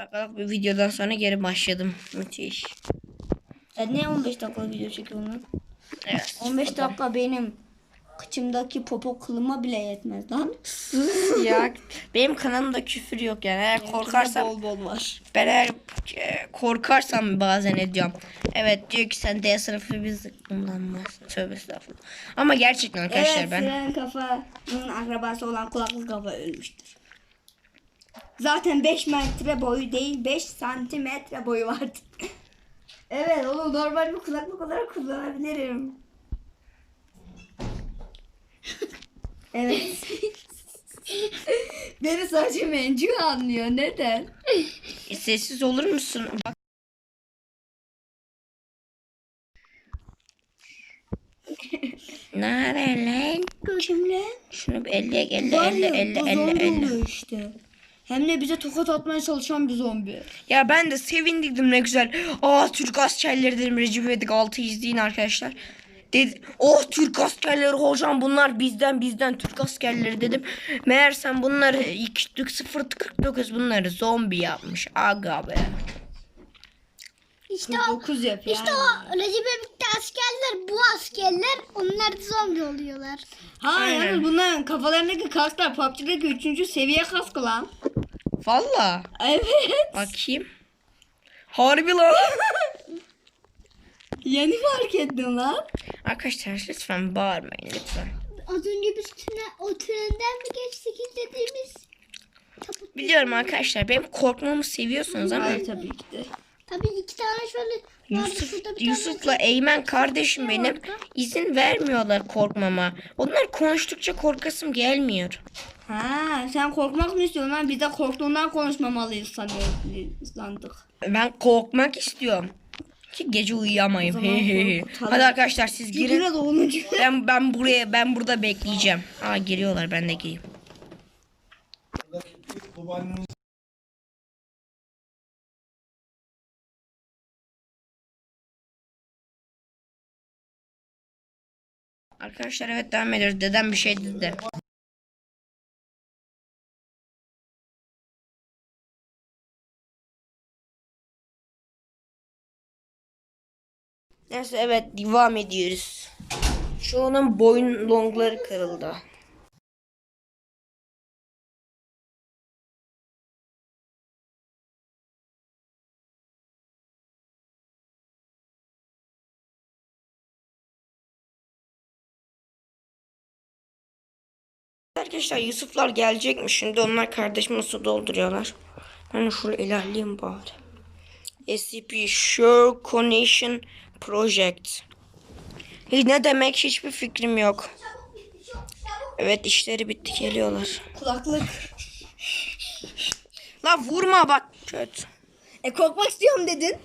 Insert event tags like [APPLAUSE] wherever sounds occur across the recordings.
dakikalık bir videodan sonra geri başladım. Müthiş. Sen ne 15 dakika video çekiyorsun lan? Evet. 15 dakika benim kıçımdaki popo kılıma bile yetmez lan. [LAUGHS] ya benim kanalımda küfür yok yani. Eğer korkarsam bol bol var. ben eğer e, korkarsam bazen ediyorum. Evet diyor ki sen D sınıfı biz kullanmazsın. Tövbe estağfurullah. Ama gerçekten arkadaşlar evet, ben Siren kafanın akrabası olan kulaklık kafa ölmüştür. Zaten 5 metre boyu değil 5 santimetre boyu vardı. [LAUGHS] evet onu normal bir kulaklık olarak kullanabilirim. evet. [LAUGHS] Beni sadece mencu anlıyor. Neden? E, sessiz olur musun? Bak. Nere lan? Kimle? Şunu bir elle elle elle elle elle elle. işte. Hem de bize tokat atmaya çalışan bir zombi. Ya ben de sevindim ne güzel. Aa Türk askerleri dedim Recep İvedik 6 izleyin arkadaşlar. Dedi, oh Türk askerleri hocam bunlar bizden bizden Türk askerleri dedim. Meğersem bunları 049 bunları zombi yapmış. Aga be. İşte o, 9 yapıyor. işte o Recep İvedik'te askerler bu askerler onlar da zombi oluyorlar. Ha Aynen. yalnız bunların kafalarındaki kasklar PUBG'deki 3. seviye kaskı lan. Valla. Evet. Bakayım. Harbi lan. [LAUGHS] Yeni fark ettim lan. Arkadaşlar lütfen bağırmayın lütfen. Az önce biz tüne, o trenden mi geçtik izlediğimiz. Biliyorum arkadaşlar benim korkmamı seviyorsunuz ama Hayır tabii ki de. Tabii iki tane şöyle Yusuf. Yusuf'la Eymen kardeşim benim izin vermiyorlar korkmama. Onlar konuştukça korkasım gelmiyor. Ha sen korkmak mı istiyorsun lan? Biz de korktuğundan konuşmamalıyız. Sandık. Ben korkmak istiyorum. Ki gece korkutalım. Hadi arkadaşlar siz girin. Ben ben buraya ben burada bekleyeceğim. Aa giriyorlar ben de gireyim. Arkadaşlar evet devam ediyoruz. Dedem bir şey dedi. Neyse evet devam ediyoruz. Şu onun boyun longları kırıldı. Arkadaşlar Yusuflar gelecekmiş. Şimdi onlar kardeşime su dolduruyorlar. Ben de şuraya ilerleyeyim bari. SCP Sure Connection Project. Hiç ne demek hiçbir fikrim yok. Evet işleri bitti geliyorlar. Kulaklık. La vurma bak kötü. E korkmak istiyorum dedin.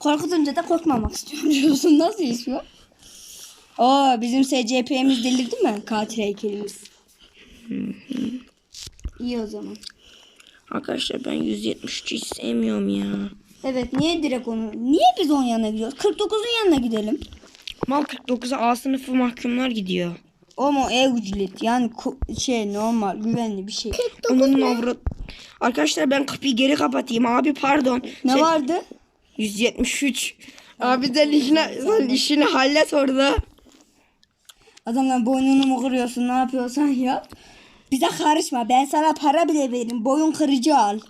Korkutunca da korkmamak istiyorum [LAUGHS] diyorsun. Nasıl iş bu? Oo bizim SCP'miz delirdi mi? Katil heykelimiz. İyi o zaman. Arkadaşlar ben 173'ü hiç sevmiyorum ya. Evet niye direkt onu? Niye biz onun yanına gidiyoruz? 49'un yanına gidelim. Mal 49'a A sınıfı mahkumlar gidiyor. O mu e-ücret yani şey normal güvenli bir şey. Onun avrat. Arkadaşlar ben kapıyı geri kapatayım abi pardon. Ne Sen- vardı? 173. Abi sen işini, sen işini hallet orada. Adamlar boynunu mu kırıyorsun ne yapıyorsan yap. Bize karışma ben sana para bile veririm. Boyun kırıcı al.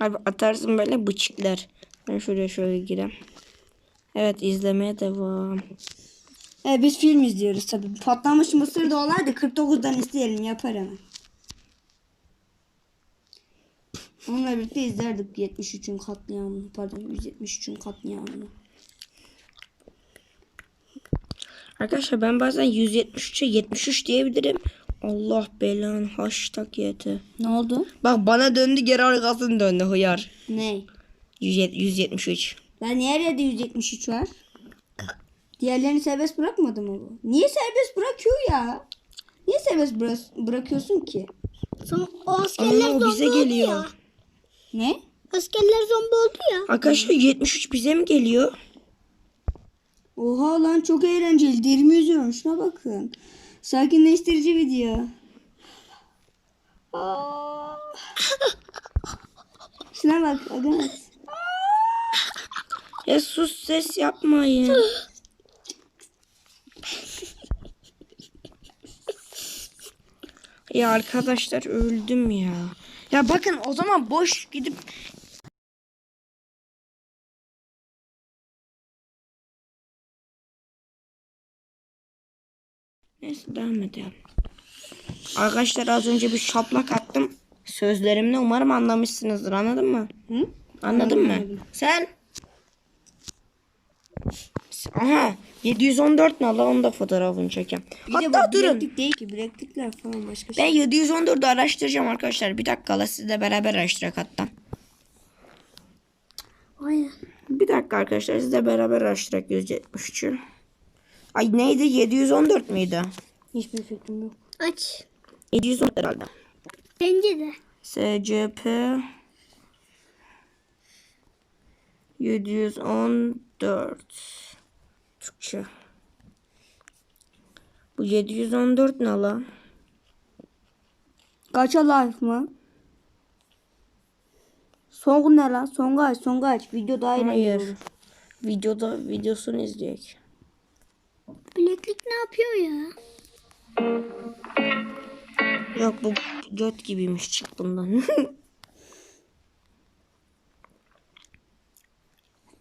Abi atarsın böyle bıçıklar. Ben şuraya şöyle gireyim. Evet izlemeye devam. E, biz film izliyoruz tabii. Patlamış mısır da olaydı 49'dan isteyelim yapar hemen. Onunla birlikte izlerdik 73'ün katliamını. Pardon 173'ün katliamını. Arkadaşlar ben bazen 173'e 73 diyebilirim. Allah belanı hashtag yeti. Ne oldu? Bak bana döndü geri arkasını döndü hıyar. Ne? 107 173. Ben niye yerde 173 var? Diğerlerini serbest bırakmadı mı bu? Niye serbest bırakıyor ya? Niye serbest bıra- bırakıyorsun ki? Son, o askerler Ama o zombi bize oldu geliyor. ya. Ne? Askerler zombi oldu ya. Arkadaşlar 73 bize mi geliyor? Oha lan çok eğlenceli. Derimi yüzüyorum. Şuna bakın. Sakinleştirici video. Şuna bak. Aga. Ya sus ses yapmayın. ya arkadaşlar öldüm ya. Ya bakın o zaman boş gidip Neyse devam edelim. Arkadaşlar az önce bir şaplak attım. Sözlerimle umarım anlamışsınızdır. Anladın mı? Hı? Anladın mı? Sen? Aha 714 ne lan onu da fotoğrafını çekeyim. Bir de Hatta bu durun. bileklik değil ki. Bileklikler falan başka şey. Ben 714'ü araştıracağım arkadaşlar. Bir dakika la sizle beraber araştırak hatta. Aynen. Bir dakika arkadaşlar sizle beraber araştırak 173'ü. Ay neydi 714 müydü? Hiçbir fikrim yok. Aç. 714 herhalde. Bence de. SCP 714 Türkçe. Bu 714 ne la? Kaça life mı? Son ne lan? Son kaç? Son kaç? Video daha eğlenceli Hayır. Videoda videosunu izleyek. Bileklik ne yapıyor ya? Yok bu göt gibiymiş çık bundan. [LAUGHS]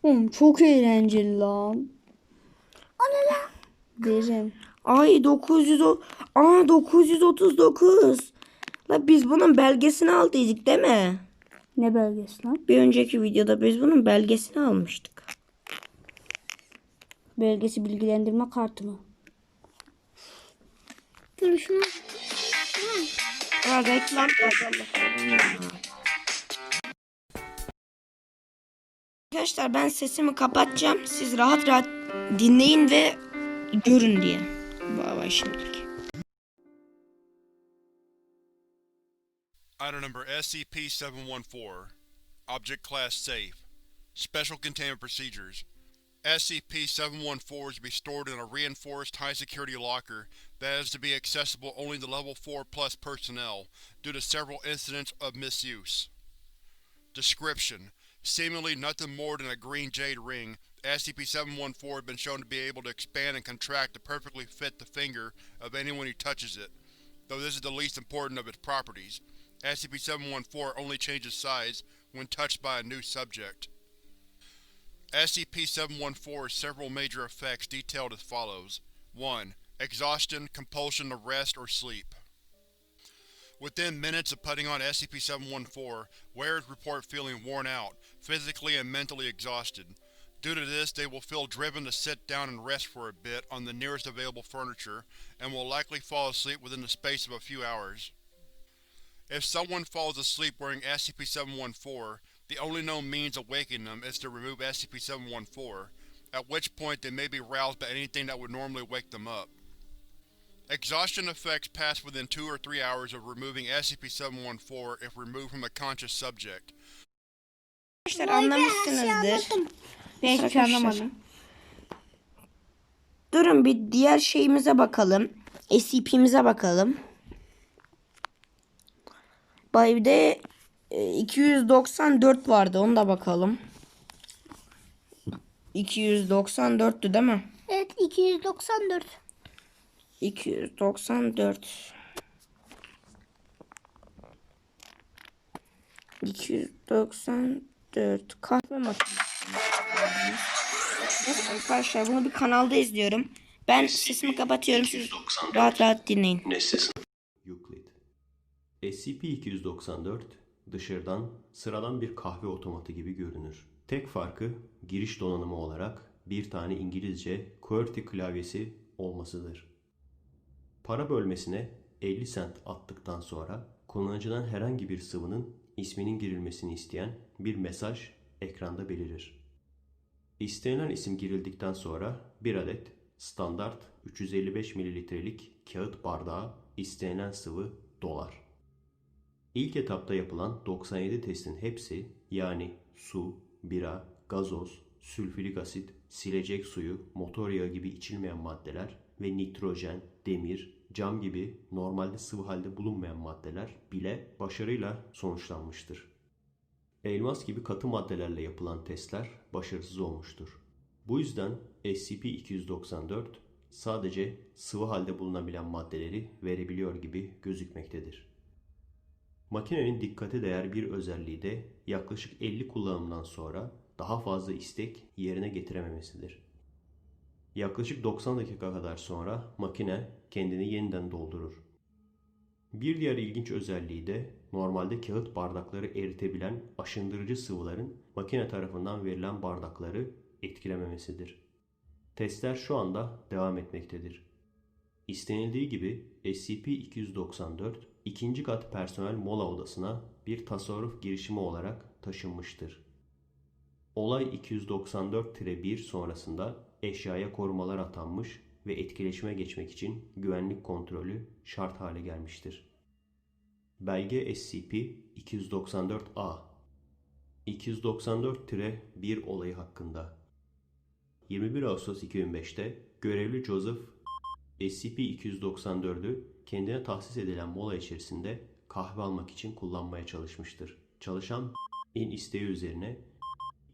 Oğlum çok eğlenceli lan. O ne lan? Derin. Ay 900 o Aa 939. La biz bunun belgesini aldıydık değil mi? Ne belgesi lan? Bir önceki videoda biz bunun belgesini almıştık. Belgesi bilgilendirme kartı mı? Dur şunu. Reklam Arkadaşlar ben sesimi kapatacağım. Siz rahat rahat dinleyin ve görün diye. Bay bay şimdilik. Item number SCP-714 Object Class Safe Special Containment Procedures SCP-714 is to be stored in a reinforced high-security locker that is to be accessible only to Level 4 plus personnel due to several incidents of misuse. Description: Seemingly nothing more than a green jade ring, SCP-714 has been shown to be able to expand and contract to perfectly fit the finger of anyone who touches it, though this is the least important of its properties. SCP-714 only changes size when touched by a new subject. SCP-714 has several major effects detailed as follows. 1. Exhaustion, compulsion to rest or sleep. Within minutes of putting on SCP-714, wearers report feeling worn out, physically and mentally exhausted. Due to this, they will feel driven to sit down and rest for a bit on the nearest available furniture, and will likely fall asleep within the space of a few hours. If someone falls asleep wearing SCP-714, the only known means of waking them is to remove SCP-714, at which point they may be roused by anything that would normally wake them up. Exhaustion effects pass within 2 or 3 hours of removing SCP-714 if removed from a conscious subject. Arkadaşlar anlamışsınızdır. Ben hiçbir şey Arkadaşlar. anlamadım. Durun bir diğer şeyimize bakalım. SCP'mize bakalım. Bay de 294 vardı onu da bakalım. 294'tü değil mi? Evet 294. 294 294 kahve makinesi. Evet Arkadaşlar bunu bir kanalda izliyorum. Ben sesimi kapatıyorum. Siz rahat rahat dinleyin. Euclid. SCP-294 dışarıdan sıradan bir kahve otomatı gibi görünür. Tek farkı giriş donanımı olarak bir tane İngilizce QWERTY klavyesi olmasıdır. Para bölmesine 50 sent attıktan sonra kullanıcıdan herhangi bir sıvının isminin girilmesini isteyen bir mesaj ekranda belirir. İstenilen isim girildikten sonra bir adet standart 355 mililitrelik kağıt bardağa istenilen sıvı dolar. İlk etapta yapılan 97 testin hepsi yani su, bira, gazoz, sülfürik asit, silecek suyu, motor yağı gibi içilmeyen maddeler ve nitrojen, demir, cam gibi normalde sıvı halde bulunmayan maddeler bile başarıyla sonuçlanmıştır. Elmas gibi katı maddelerle yapılan testler başarısız olmuştur. Bu yüzden SCP-294 sadece sıvı halde bulunabilen maddeleri verebiliyor gibi gözükmektedir. Makinenin dikkate değer bir özelliği de yaklaşık 50 kullanımdan sonra daha fazla istek yerine getirememesidir. Yaklaşık 90 dakika kadar sonra makine kendini yeniden doldurur. Bir diğer ilginç özelliği de normalde kağıt bardakları eritebilen aşındırıcı sıvıların makine tarafından verilen bardakları etkilememesidir. Testler şu anda devam etmektedir. İstenildiği gibi SCP-294 ikinci kat personel mola odasına bir tasarruf girişimi olarak taşınmıştır. Olay 294-1 sonrasında eşyaya korumalar atanmış ve etkileşime geçmek için güvenlik kontrolü şart hale gelmiştir. Belge SCP-294-A 294-1 olayı hakkında 21 Ağustos 2005'te görevli Joseph SCP-294'ü kendine tahsis edilen mola içerisinde kahve almak için kullanmaya çalışmıştır. Çalışan in isteği üzerine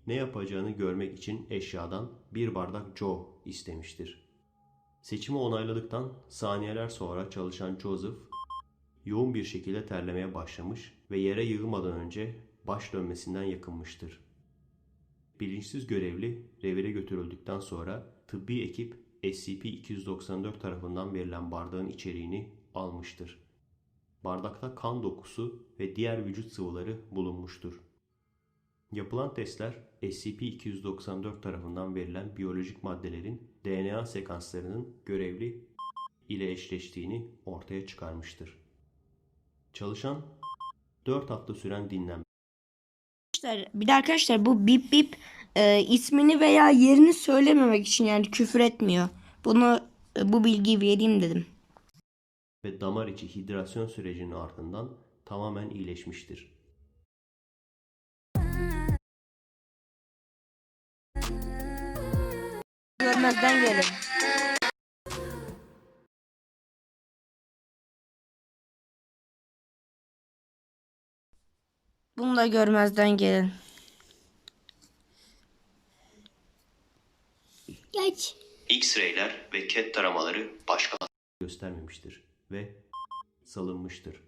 ne yapacağını görmek için eşyadan bir bardak Joe istemiştir. Seçimi onayladıktan saniyeler sonra çalışan Joseph yoğun bir şekilde terlemeye başlamış ve yere yığılmadan önce baş dönmesinden yakınmıştır. Bilinçsiz görevli revire götürüldükten sonra tıbbi ekip SCP-294 tarafından verilen bardağın içeriğini almıştır. Bardakta kan dokusu ve diğer vücut sıvıları bulunmuştur. Yapılan testler SCP-294 tarafından verilen biyolojik maddelerin DNA sekanslarının görevli ile eşleştiğini ortaya çıkarmıştır. Çalışan 4 hafta süren dinlenme Arkadaşlar, bir de arkadaşlar bu bip bip e, ismini veya yerini söylememek için yani küfür etmiyor. Bunu e, bu bilgiyi vereyim dedim. Ve damar içi hidrasyon sürecinin ardından tamamen iyileşmiştir. Görmezden gelin. Bunu da görmezden gelin. Geç. X-rayler ve CAT taramaları başka göstermemiştir ve salınmıştır.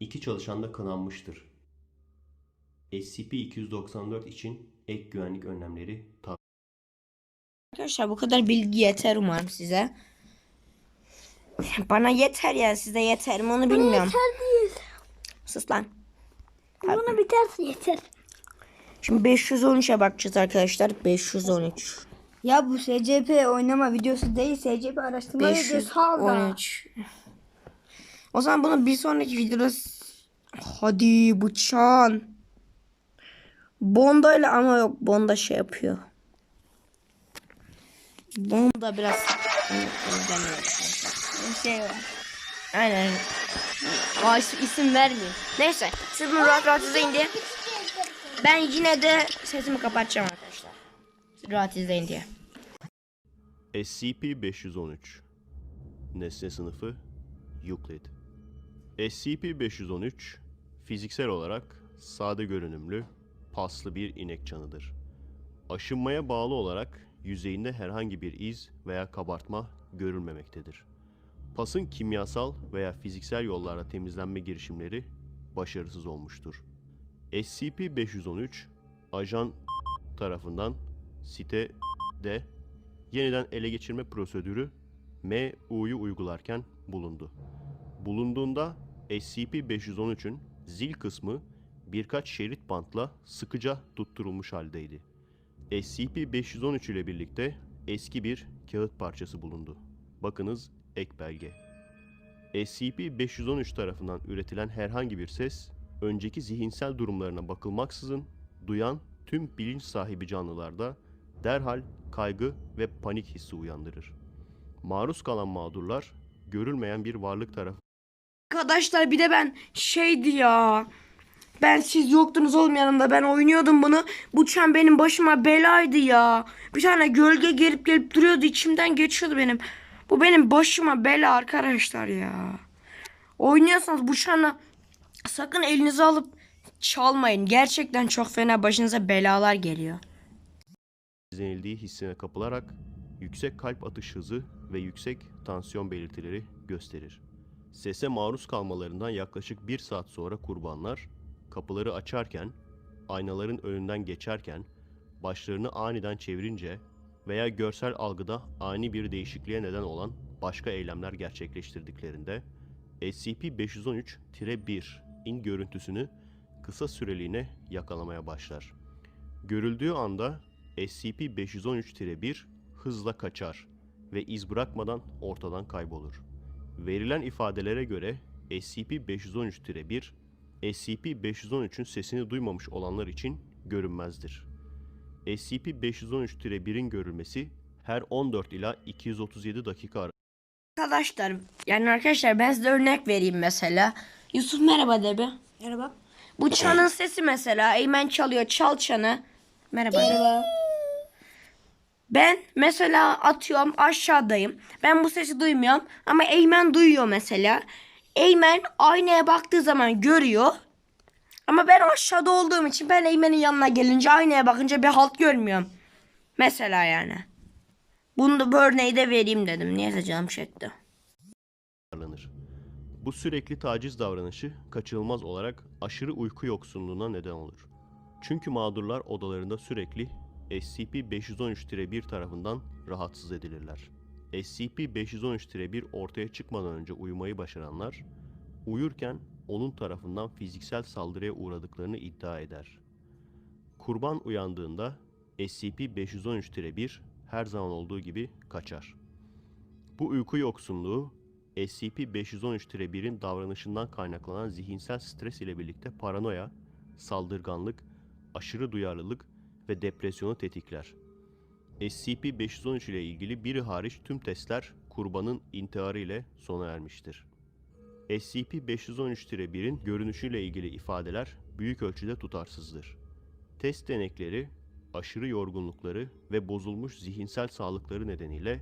İki çalışan da kınanmıştır. SCP-294 için ek güvenlik önlemleri Arkadaşlar bu kadar bilgi yeter umarım size. Bana yeter ya size yeter mi onu bilmiyorum. Yeter değil. Sus lan. Bunu biterse yeter. Şimdi 513'e bakacağız arkadaşlar. 513. Ya bu SCP oynama videosu değil. SCP araştırma videosu al da. 513. O zaman bunu bir sonraki videoda hadi bıçağın. Bonda ile ama yok Bonda şey yapıyor. Bonda biraz Bir şey var. Aynen. İs- isim vermeyeyim. Neyse siz bunu rahat rahat izleyin diye. Ben yine de sesimi kapatacağım arkadaşlar. Rahat izleyin diye. SCP-513 Nesne sınıfı Euclid SCP-513 fiziksel olarak sade görünümlü, paslı bir inek canıdır. Aşınmaya bağlı olarak yüzeyinde herhangi bir iz veya kabartma görülmemektedir. Pasın kimyasal veya fiziksel yollarla temizlenme girişimleri başarısız olmuştur. SCP-513 ajan tarafından sitede yeniden ele geçirme prosedürü MU'yu uygularken bulundu. Bulunduğunda SCP-513'ün zil kısmı birkaç şerit bantla sıkıca tutturulmuş haldeydi. SCP-513 ile birlikte eski bir kağıt parçası bulundu. Bakınız ek belge. SCP-513 tarafından üretilen herhangi bir ses, önceki zihinsel durumlarına bakılmaksızın duyan tüm bilinç sahibi canlılarda derhal kaygı ve panik hissi uyandırır. Maruz kalan mağdurlar, görülmeyen bir varlık tarafından Arkadaşlar bir de ben şeydi ya. Ben siz yoktunuz oğlum yanımda. Ben oynuyordum bunu. Bu çan benim başıma belaydı ya. Bir tane gölge gelip gelip duruyordu. içimden geçiyordu benim. Bu benim başıma bela arkadaşlar ya. Oynuyorsanız bu çanı sakın elinize alıp çalmayın. Gerçekten çok fena başınıza belalar geliyor. izlenildiği hissine kapılarak yüksek kalp atış hızı ve yüksek tansiyon belirtileri gösterir. Sese maruz kalmalarından yaklaşık bir saat sonra kurbanlar kapıları açarken, aynaların önünden geçerken, başlarını aniden çevirince veya görsel algıda ani bir değişikliğe neden olan başka eylemler gerçekleştirdiklerinde SCP-513-1'in görüntüsünü kısa süreliğine yakalamaya başlar. Görüldüğü anda SCP-513-1 hızla kaçar ve iz bırakmadan ortadan kaybolur. Verilen ifadelere göre SCP-513-1, SCP-513'ün sesini duymamış olanlar için görünmezdir. SCP-513-1'in görülmesi her 14 ila 237 dakika Arkadaşlar yani arkadaşlar ben size örnek vereyim mesela. Yusuf merhaba de bir. Merhaba. Bu çanın sesi mesela Eymen çalıyor çal çanı. Merhaba. Merhaba. Ben mesela atıyorum aşağıdayım. Ben bu sesi duymuyorum ama Eymen duyuyor mesela. Eymen aynaya baktığı zaman görüyor. Ama ben aşağıda olduğum için ben Eymen'in yanına gelince aynaya bakınca bir halt görmüyorum. Mesela yani. Bunu da bu örneği de vereyim dedim. Neyse canım çekti. tekrarlanır. Bu sürekli taciz davranışı kaçınılmaz olarak aşırı uyku yoksunluğuna neden olur. Çünkü mağdurlar odalarında sürekli SCP-513-1 tarafından rahatsız edilirler. SCP-513-1 ortaya çıkmadan önce uyumayı başaranlar, uyurken onun tarafından fiziksel saldırıya uğradıklarını iddia eder. Kurban uyandığında SCP-513-1 her zaman olduğu gibi kaçar. Bu uyku yoksunluğu SCP-513-1'in davranışından kaynaklanan zihinsel stres ile birlikte paranoya, saldırganlık, aşırı duyarlılık ve depresyonu tetikler. SCP-513 ile ilgili biri hariç tüm testler kurbanın intiharı ile sona ermiştir. SCP-513-1'in görünüşüyle ilgili ifadeler büyük ölçüde tutarsızdır. Test denekleri, aşırı yorgunlukları ve bozulmuş zihinsel sağlıkları nedeniyle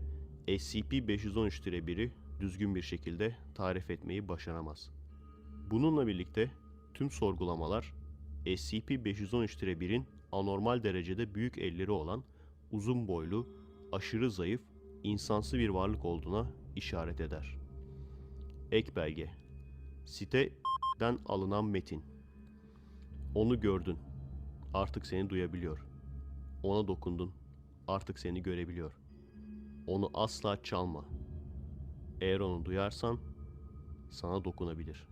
SCP-513-1'i düzgün bir şekilde tarif etmeyi başaramaz. Bununla birlikte tüm sorgulamalar SCP-513-1'in anormal derecede büyük elleri olan uzun boylu, aşırı zayıf, insansı bir varlık olduğuna işaret eder. Ek belge Siteden alınan metin Onu gördün. Artık seni duyabiliyor. Ona dokundun. Artık seni görebiliyor. Onu asla çalma. Eğer onu duyarsan sana dokunabilir.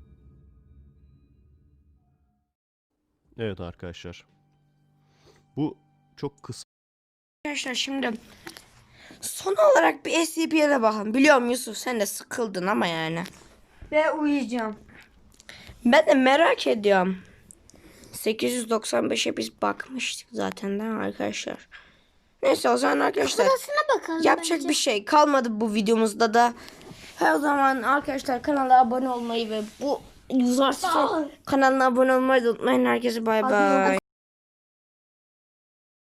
Evet arkadaşlar. Bu çok kısa Arkadaşlar şimdi son olarak bir SCP'ye de bakalım. Biliyorum Yusuf sen de sıkıldın ama yani. Ve uyuyacağım. Ben de merak ediyorum. 895'e biz bakmıştık zaten değil mi arkadaşlar? Neyse o zaman arkadaşlar Burasına bakalım yapacak bence. bir şey kalmadı bu videomuzda da. Her zaman arkadaşlar kanala abone olmayı ve bu Yuzarsız kanalına abone olmayı da unutmayın. Herkese bay bay.